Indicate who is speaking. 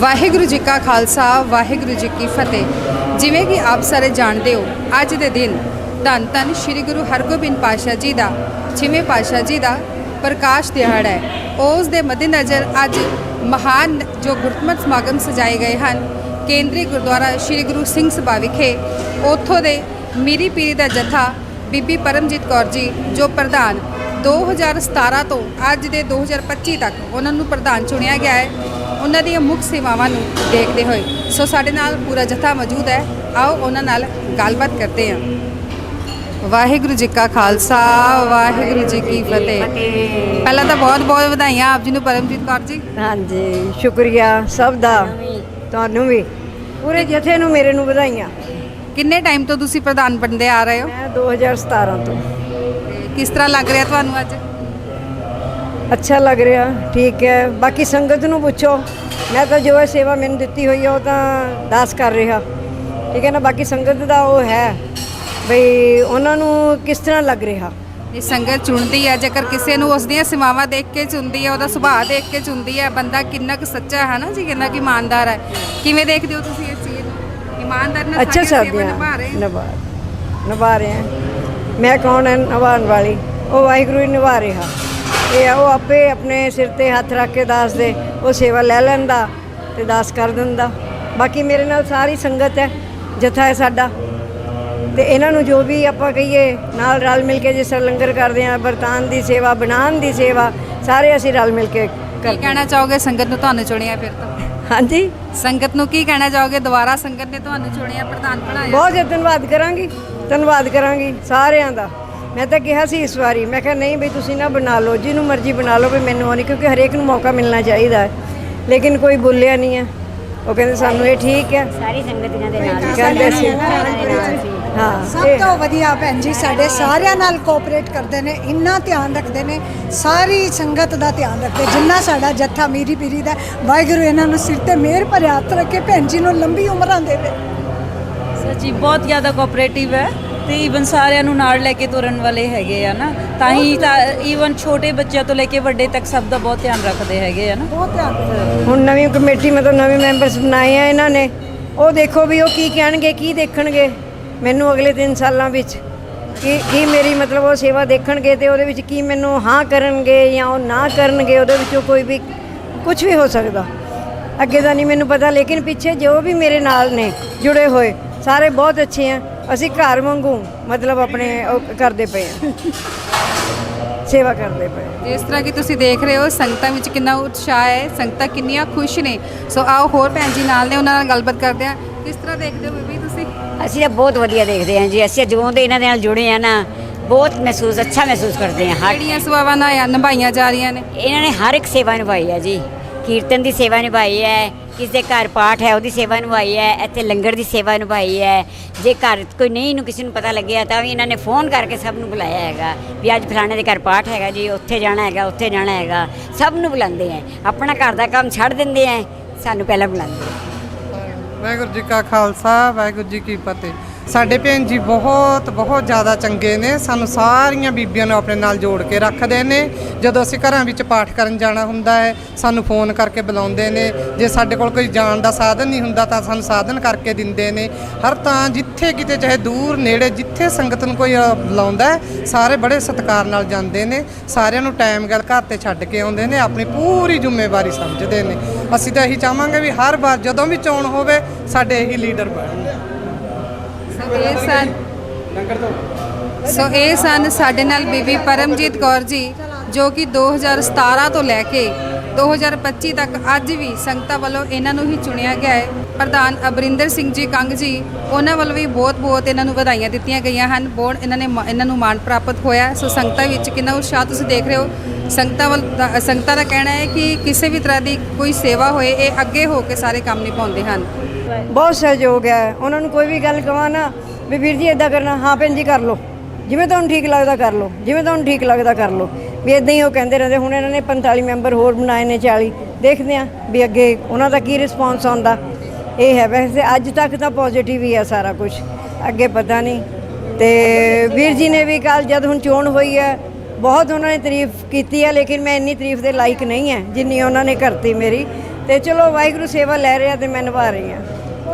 Speaker 1: ਵਾਹਿਗੁਰੂ ਜੀ ਕਾ ਖਾਲਸਾ, ਵਾਹਿਗੁਰੂ ਜੀ ਕੀ ਫਤਿਹ। ਜਿਵੇਂ ਕਿ ਆਪ ਸਾਰੇ ਜਾਣਦੇ ਹੋ, ਅੱਜ ਦੇ ਦਿਨ ਧੰਨ ਧੰਨ ਸ੍ਰੀ ਗੁਰੂ ਹਰਗੋਬਿੰਦ ਪਾਤਸ਼ਾਹ ਜੀ ਦਾ ਛੇਵੇਂ ਪਾਤਸ਼ਾਹ ਜੀ ਦਾ ਪ੍ਰਕਾਸ਼ ਦਿਹਾੜਾ ਹੈ। ਉਸ ਦੇ ਮੱਦੇਨਜ਼ਰ ਅੱਜ ਮਹਾਨ ਜੋ ਗੁਰਮਤਿ ਸਮਾਗਮ ਸਜਾਏ ਗਏ ਹਨ, ਕੇਂਦਰੀ ਗੁਰਦੁਆਰਾ ਸ੍ਰੀ ਗੁਰੂ ਸਿੰਘ ਸਭਾ ਵਿਖੇ, ਉੱਥੋਂ ਦੇ ਮੀਰੀ ਪੀਰੀ ਦਾ ਜਥਾ ਬੀਬੀ ਪਰਮਜੀਤ ਕੌਰ ਜੀ, ਜੋ ਪ੍ਰਧਾਨ 2017 ਤੋਂ ਅੱਜ ਦੇ 2025 ਤੱਕ ਉਹਨਾਂ ਨੂੰ ਪ੍ਰਧਾਨ ਚੁਣਿਆ ਗਿਆ ਹੈ। ਉਹਨਾਂ ਦੀਆਂ ਮੁੱਖ ਸੇਵਾਵਾਂ ਨੂੰ ਦੇਖਦੇ ਹੋਏ ਸੋ ਸਾਡੇ ਨਾਲ ਪੂਰਾ ਜਥਾ ਮੌਜੂਦ ਹੈ। ਆਓ ਉਹਨਾਂ ਨਾਲ ਗੱਲਬਾਤ ਕਰਦੇ ਹਾਂ। ਵਾਹਿਗੁਰੂ ਜੀ ਕਾ ਖਾਲਸਾ ਵਾਹਿਗੁਰੂ ਜੀ ਕੀ ਫਤਿਹ। ਪਹਿਲਾਂ ਤਾਂ ਬਹੁਤ ਬਹੁਤ ਵਧਾਈਆਂ ਆਪ ਜੀ ਨੂੰ ਪਰਮਜੀਤ ਕੌਰ ਜੀ।
Speaker 2: ਹਾਂਜੀ ਸ਼ੁਕਰੀਆ ਸਭ ਦਾ ਤੁਹਾਨੂੰ ਵੀ। ਪੂਰੇ ਜਥੇ ਨੂੰ ਮੇਰੇ ਨੂੰ ਵਧਾਈਆਂ।
Speaker 1: ਕਿੰਨੇ ਟਾਈਮ ਤੋਂ ਤੁਸੀਂ ਪ੍ਰਧਾਨ ਬਣਦੇ ਆ ਰਹੇ ਹੋ?
Speaker 2: ਮੈਂ 2017 ਤੋਂ
Speaker 1: ਤੇ। ਕਿਸ ਤਰ੍ਹਾਂ ਲੱਗ ਰਿਹਾ ਤੁਹਾਨੂੰ ਅੱਜ?
Speaker 2: ਅੱਛਾ ਲੱਗ ਰਿਹਾ ਠੀਕ ਹੈ। ਬਾਕੀ ਸੰਗਤ ਨੂੰ ਪੁੱਛੋ ਮੈਂ ਤਾਂ ਜੋ ਸੇਵਾ ਮੈਨੂੰ ਦਿੱਤੀ ਹੋਈ ਹੈ ਉਹ ਤਾਂ ਦਾਸ ਕਰ ਰਿਹਾ। ਠੀਕ ਹੈ ਨਾ ਬਾਕੀ ਸੰਗਤ ਦਾ ਉਹ ਹੈ ਬਈ ਉਹਨਾਂ ਨੂੰ ਕਿਸ ਤਰ੍ਹਾਂ ਲੱਗ ਰਿਹਾ?
Speaker 1: ਇਹ ਸੰਗਤ ਚੁਣਦੀ ਹੈ ਜੇਕਰ ਕਿਸੇ ਨੂੰ ਉਸ ਦੀਆਂ ਸੇਵਾਵਾਂ ਦੇਖ ਕੇ ਚੁਣਦੀ ਹੈ ਉਹਦਾ ਸੁਭਾਅ ਦੇਖ ਕੇ ਚੁਣਦੀ ਹੈ ਬੰਦਾ ਕਿੰਨਾ ਕੁ ਸੱਚਾ ਹੈ ਨਾ ਜੀ ਕਿੰਨਾ ਕੁ ਇਮਾਨਦਾਰ ਹੈ। ਕਿਵੇਂ ਦੇਖਦੇ ਹੋ ਤੁਸੀਂ ਇਸ ਚੀਜ਼ ਨੂੰ? ਇਮਾਨਦਾਰ ਨਾਲ
Speaker 2: ਅੱਛਾ
Speaker 1: ਸਾਡੀ ਸੇਵਾ
Speaker 2: ਸਾਧਿਆ
Speaker 1: ਨਿਭਾ ਰਹੇ ਹੋ।
Speaker 2: ਨਿਭਾ ਨਿਭਾ ਰਹੇ ਮੈਂ ਕੌਣ ਹੈ? ਨਿਭਾਉਣ ਵਾਲੀ। ਉਹ ਵਾਹਿਗੁਰੂ ਹੀ ਨਿਭਾ ਰਿਹਾ। ਇਹ ਆ, ਉਹ ਆਪੇ ਆਪਣੇ ਸਿਰ ਤੇ ਹੱਥ ਰੱਖ ਕੇ ਦਾਸ ਦੇ ਉਹ ਸੇਵਾ ਲੈ ਲੈਂਦਾ ਤੇ ਦਾਸ ਕਰ ਦਿੰਦਾ ਬਾਕੀ ਮੇਰੇ ਨਾਲ ਸਾਰੀ ਸੰਗਤ ਹੈ ਜਥਾ ਹੈ ਸਾਡਾ। ਤੇ ਇਹਨਾਂ ਨੂੰ ਜੋ ਵੀ ਆਪਾਂ ਕਹੀਏ ਨਾਲ ਰਲ ਮਿਲ ਕੇ ਜਿਸ ਤਰ੍ਹਾਂ ਲੰਗਰ ਕਰਦੇ ਆ ਬਰਤਾਨ ਦੀ ਸੇਵਾ ਬਣਾਉਣ ਦੀ ਸੇਵਾ ਸਾਰੇ ਅਸੀਂ ਰਲ ਮਿਲ ਕੇ
Speaker 1: ਕੀ ਕਹਿਣਾ ਚਾਹੋਗੇ? ਸੰਗਤ ਨੂੰ ਤੁਹਾਨੂੰ ਚੁਣਿਆ ਫਿਰ ਤੋਂ।
Speaker 2: ਹਾਂਜੀ?
Speaker 1: ਸੰਗਤ ਨੂੰ ਕੀ ਕਹਿਣਾ ਚਾਹੋਗੇ? ਦੁਬਾਰਾ ਸੰਗਤ ਨੇ ਤੁਹਾਨੂੰ ਚੁਣਿਆ ਪ੍ਰਧਾਨ ਬਣਾਇਆ।
Speaker 2: ਬਹੁਤ ਧੰਨਵਾਦ ਕਰਾਂਗੀ ਧੰਨਵਾਦ ਕਰਾਂਗੀ ਸਾਰਿਆਂ ਦਾ। ਮੈਂ ਤਾਂ ਕਿਹਾ ਸੀ ਇਸ ਵਾਰੀ ਮੈਂ ਕਿਹਾ ਨਹੀਂ ਵੀ ਤੁਸੀਂ ਨਾ ਬਣਾ ਲਓ ਜਿਹਨੂੰ ਮਰਜ਼ੀ ਬਣਾ ਲਓ ਵੀ ਮੈਨੂੰ ਨਹੀਂ ਕਿਉਂਕਿ ਹਰੇਕ ਨੂੰ ਮੌਕਾ ਮਿਲਣਾ ਚਾਹੀਦਾ ਹੈ। ਲੇਕਿਨ ਕੋਈ ਬੋਲਿਆ ਨਹੀਂ ਹੈ। ਉਹ ਕਹਿੰਦੇ ਸਾਨੂੰ ਇਹ ਠੀਕ ਹੈ।
Speaker 3: ਸਾਰੀ ਸੰਗਤਾਂ ਦੇ ਨਾਲ
Speaker 2: ਕਹਿੰਦੇ ਸੀ। ਹਾਂ
Speaker 4: ਸਭ ਤੋਂ ਵਧੀਆ ਭੈਣ ਜੀ ਸਾਡੇ ਸਾਰਿਆਂ ਨਾਲ ਕੋਆਪਰੇਟ ਕਰਦੇ ਨੇ ਇੰਨਾ ਧਿਆਨ ਰੱਖਦੇ ਨੇ ਸਾਰੀ ਸੰਗਤ ਦਾ ਧਿਆਨ ਰੱਖਦੇ ਜਿੰਨਾ ਸਾਡਾ ਜੱਥਾ ਮੀਰੀ ਪੀਰੀ ਦਾ ਵਾਹਿਗੁਰੂ ਇਹਨਾਂ ਨੂੰ ਸਿਰ ਤੇ ਮਿਹਰ ਭਰੇ ਹੱਥ ਰੱਖੇ ਭੈਣ ਜੀ ਨੂੰ ਲੰਬੀ ਉਮਰਾਂ ਦੇਵੇ
Speaker 5: ਸੱਚੀ ਬਹੁਤ ਜ਼ਿਆਦਾ ਕੋਆਪਰੇਟਿਵ ਹੈ। ਤੇ ਈਵਨ ਸਾਰਿਆਂ ਨੂੰ ਨਾਲ ਲੈ ਕੇ ਤੁਰਨ ਵਾਲੇ ਹੈਗੇ ਆ ਨਾ ਤਾਂ ਹੀ ਤਾਂ ਈਵਨ ਛੋਟੇ ਬੱਚਿਆਂ ਤੋਂ ਲੈ ਕੇ ਵੱਡੇ ਤੱਕ ਸਭ ਦਾ ਬਹੁਤ ਧਿਆਨ ਰੱਖਦੇ ਹੈਗੇ ਆ ਨਾ।
Speaker 4: ਬਹੁਤ ਧਿਆਨ
Speaker 2: ਹੁਣ ਨਵੀਂ ਕਮੇਟੀ ਮਤਲਬ ਨਵੇਂ ਮੈਂਬਰਸ ਬਣਾਏ ਆ ਇਹਨਾਂ ਨੇ। ਉਹ ਦੇਖੋ ਵੀ ਉਹ ਕੀ ਕਹਿਣਗੇ ਕੀ ਦੇਖਣਗੇ ਮੈਨੂੰ ਅਗਲੇ 3 ਸਾਲਾਂ ਵਿੱਚ। ਕੀ ਕੀ ਮੇਰੀ ਮਤਲਬ ਉਹ ਸੇਵਾ ਦੇਖਣਗੇ ਤੇ ਉਹਦੇ ਵਿੱਚ ਕੀ ਮੈਨੂੰ ਹਾਂ ਕਰਨਗੇ ਜਾਂ ਉਹ ਨਾ ਕਰਨਗੇ ਉਹਦੇ ਵਿੱਚੋਂ ਕੋਈ ਵੀ ਕੁਝ ਵੀ ਹੋ ਸਕਦਾ। ਅੱਗੇ ਦਾ ਨਹੀਂ ਮੈਨੂੰ ਪਤਾ ਲੇਕਿਨ ਪਿੱਛੇ ਜੋ ਵੀ ਮੇਰੇ ਨਾਲ ਨੇ ਜੁੜੇ ਹੋਏ ਸਾਰੇ ਬਹੁਤ ਅੱਛੇ ਆ। ਅਸੀਂ ਘਰ ਵਾਂਗੂ ਮਤਲਬ ਆਪਣੇ ਉਹ ਕਰਦੇ ਪਏ ਆ ਸੇਵਾ ਕਰਦੇ ਪਏ ਆ।
Speaker 1: ਜਿਸ ਤਰ੍ਹਾਂ ਕਿ ਤੁਸੀਂ ਦੇਖ ਰਹੇ ਹੋ ਸੰਗਤਾਂ ਵਿੱਚ ਕਿੰਨਾ ਉਤਸ਼ਾਹ ਹੈ ਸੰਗਤਾਂ ਕਿੰਨੀਆਂ ਖੁਸ਼ ਨੇ। ਸੋ ਆਓ ਹੋਰ ਭੈਣ ਜੀ ਨਾਲ ਨੇ ਉਹਨਾਂ ਨਾਲ ਗੱਲਬਾਤ ਕਰਦੇ ਹਾਂ। ਕਿਸ ਤਰ੍ਹਾਂ ਦੇਖਦੇ ਹੋ ਬੀਬੀ ਤੁਸੀਂ?
Speaker 3: ਅਸੀਂ ਤਾਂ ਬਹੁਤ ਵਧੀਆ ਦੇਖਦੇ ਹਾਂ ਜੀ। ਅਸੀਂ ਜਦੋਂ ਦੇ ਇਹਨਾਂ ਦੇ ਨਾਲ ਜੁੜੇ ਆ ਨਾ ਬਹੁਤ ਮਹਿਸੂਸ ਅੱਛਾ ਮਹਿਸੂਸ ਕਰਦੇ ਹਾਂ। ਹਰ
Speaker 1: ਕਿਹੜੀਆਂ ਸੇਵਾਵਾਂ ਨਾ ਨਿਭਾਈਆਂ ਜਾ ਰਹੀਆਂ ਨੇ?
Speaker 3: ਇਹਨਾਂ ਨੇ ਹਰ ਇੱਕ ਸੇਵਾ ਨਿਭਾਈ ਹੈ ਜੀ। ਕੀਰਤਨ ਦੀ ਸੇਵਾ ਨਿਭਾਈ ਹੈ, ਕਿਸ ਦੇ ਘਰ ਪਾਠ ਹੈ, ਉਹਦੀ ਸੇਵਾ ਨਿਭਾਈ ਹੈ, ਇੱਥੇ ਲੰਗਰ ਦੀ ਸੇਵਾ ਨਿਭਾਈ ਹੈ। ਜੇ ਘਰ ਕੋਈ ਨਹੀਂ ਨੂੰ ਕਿਸੇ ਨੂੰ ਪਤਾ ਲੱਗਿਆ ਤਾਂ ਵੀ ਇਹਨਾਂ ਨੇ ਫੋਨ ਕਰਕੇ ਸਭ ਨੂੰ ਬੁਲਾਇਆ ਹੈਗਾ ਵੀ ਅੱਜ ਫਲਾਣੇ ਦੇ ਘਰ ਪਾਠ ਹੈਗਾ ਜੀ, ਉੱਥੇ ਜਾਣਾ ਹੈਗਾ, ਉੱਥੇ ਜਾਣਾ ਹੈਗਾ। ਸਭ ਨੂੰ ਬੁਲਾਉਂਦੇ ਹੈ, ਆਪਣਾ ਘਰ ਦਾ ਕੰਮ ਛੱਡ ਦਿੰਦੇ ਹੈ, ਸਾਨੂੰ ਪਹਿਲਾਂ ਬੁਲਾਉਂਦੇ ਹੈ।
Speaker 6: ਵਾਹਿਗੁਰੂ ਜੀ ਕਾ ਖਾਲਸਾ, ਵਾਹਿਗੁਰੂ ਜੀ ਕੀ ਫਤਿਹ। ਸਾਡੇ ਭੈਣ ਜੀ ਬਹੁਤ ਬਹੁਤ ਜ਼ਿਆਦਾ ਚੰਗੇ ਨੇ। ਸਾਨੂੰ ਸਾਰੀਆਂ ਬੀਬੀਆਂ ਨੂੰ ਆਪਣੇ ਨਾਲ ਜੋੜ ਕੇ ਰੱਖਦੇ ਨੇ। ਜਦੋਂ ਅਸੀਂ ਘਰਾਂ ਵਿੱਚ ਪਾਠ ਕਰਨ ਜਾਣਾ ਹੁੰਦਾ ਹੈ, ਸਾਨੂੰ ਫੋਨ ਕਰਕੇ ਬੁਲਾਉਂਦੇ ਨੇ। ਜੇ ਸਾਡੇ ਕੋਲ ਕੋਈ ਜਾਣ ਦਾ ਸਾਧਨ ਨਹੀਂ ਹੁੰਦਾ ਤਾਂ ਸਾਨੂੰ ਸਾਧਨ ਕਰਕੇ ਦਿੰਦੇ ਨੇ। ਹਰ ਤਾਂ ਜਿੱਥੇ ਕਿਤੇ, ਚਾਹੇ ਦੂਰ, ਨੇੜੇ, ਜਿੱਥੇ ਸੰਗਤ ਨੂੰ ਕੋਈ ਬੁਲਾਉਂਦਾ ਸਾਰੇ ਬੜੇ ਸਤਿਕਾਰ ਨਾਲ ਜਾਂਦੇ ਨੇ। ਸਾਰਿਆਂ ਨੂੰ ਟਾਈਮ ਗੱਲ ਘਰ ਤੇ ਛੱਡ ਕੇ ਆਉਂਦੇ ਨੇ, ਆਪਣੀ ਪੂਰੀ ਜ਼ਿੰਮੇਵਾਰੀ ਸਮਝਦੇ ਨੇ। ਅਸੀਂ ਤਾਂ ਇਹੀ ਚਾਹਾਂਗੇ ਵੀ ਹਰ ਵਾਰ ਜਦੋਂ ਵੀ ਚੋਣ ਹੋਵੇ, ਸਾਡੇ ਇਹੀ ਲੀਡਰ ਬਣਨ।
Speaker 1: ਇਹ ਸਨ ਸੋ ਇਹ ਸਨ ਸਾਡੇ ਨਾਲ ਬੀਬੀ ਪਰਮਜੀਤ ਕੌਰ ਜੀ ਜੋ ਕਿ 2017 ਤੋਂ ਲੈ ਕੇ 2025 ਤੱਕ ਅੱਜ ਵੀ ਸੰਗਤਾਂ ਵੱਲੋਂ ਇਹਨਾਂ ਨੂੰ ਹੀ ਚੁਣਿਆ ਗਿਆ ਹੈ। ਪ੍ਰਧਾਨ ਅਬਰਿੰਦਰ ਸਿੰਘ ਜੀ ਕੰਗ ਜੀ ਉਹਨਾਂ ਵੱਲੋਂ ਵੀ ਬਹੁਤ-ਬਹੁਤ ਇਹਨਾਂ ਨੂੰ ਵਧਾਈਆਂ ਦਿੱਤੀਆਂ ਗਈਆਂ ਹਨ। ਬਹੁਤ ਇਹਨਾਂ ਨੇ ਇਹਨਾਂ ਨੂੰ ਮਾਣ ਪ੍ਰਾਪਤ ਹੋਇਆ ਸੋ ਸੰਗਤਾਂ ਵਿੱਚ ਕਿੰਨਾ ਉਤਸ਼ਾਹ ਤੁਸੀਂ ਦੇਖ ਰਹੇ ਹੋ। ਸੰਗਤਾਂ ਵੱਲ ਸੰਗਤਾਂ ਦਾ ਕਹਿਣਾ ਹੈ ਕਿ ਕਿਸੇ ਵੀ ਤਰ੍ਹਾਂ ਦੀ ਕੋਈ ਸੇਵਾ ਹੋਏ ਇਹ ਅੱਗੇ ਹੋ ਕੇ ਸਾਰੇ ਕੰਮ ਨਿਭਾਉਂਦੇ ਹਨ।
Speaker 2: ਬਹੁਤ ਸਹਿਯੋਗ ਹੈ। ਉਹਨਾਂ ਨੂੰ ਕੋਈ ਵੀ ਗੱਲ ਕਹਾਂ ਨਾ, ਵੀ ਵੀਰ ਜੀ ਇਦਾਂ ਕਰਨਾ, ਹਾਂ ਭੈਣ ਜੀ ਕਰ ਲਓ। ਜਿਵੇਂ ਤੁਹਾਨੂੰ ਠੀਕ ਲੱਗਦਾ ਕਰ ਲਓ, ਜਿਵੇਂ ਤੁਹਾਨੂੰ ਠੀਕ ਲੱਗਦਾ ਕਰ ਲਓ। ਵੀ ਇਦਾਂ ਹੀ ਉਹ ਕਹਿੰਦੇ ਰਹਿੰਦੇ, ਹੁਣ ਇਹਨਾਂ ਨੇ 45 ਮੈਂਬਰ ਹੋਰ ਬਣਾਏ ਨੇ 40 ਦੇਖਦੇ ਆ ਵੀ ਅੱਗੇ ਉਹਨਾਂ ਦਾ ਕੀ ਰਿਸਪੌਂਸ ਆਉਂਦਾ। ਇਹ ਹੈ ਵੈਸੇ ਅੱਜ ਤੱਕ ਤਾਂ ਪੋਜ਼ਿਟਿਵ ਹੀ ਆ ਸਾਰਾ ਕੁਝ ਅੱਗੇ ਪਤਾ ਨਹੀਂ। ਤੇ ਵੀਰ ਜੀ ਨੇ ਵੀ ਕੱਲ ਜਦ ਹੁਣ ਚੋਣ ਹੋਈ ਹੈ, ਬਹੁਤ ਉਹਨਾਂ ਨੇ ਤਾਰੀਫ ਕੀਤੀ ਹੈ, ਲੇਕਿਨ ਮੈਂ ਇੰਨੀ ਤਾਰੀਫ ਦੇ ਲਾਇਕ ਨਹੀਂ ਹੈ, ਜਿੰਨੀ ਉਹਨਾਂ ਨੇ ਕਰਤੀ ਮੇਰੀ। ਤੇ ਚਲੋ ਵਾਹਿਗੁਰੂ ਸੇਵਾ ਲੈ ਰਿਹਾ ਤੇ ਮੈਂ ਨਿਭਾ ਰਹੀ ਹਾਂ।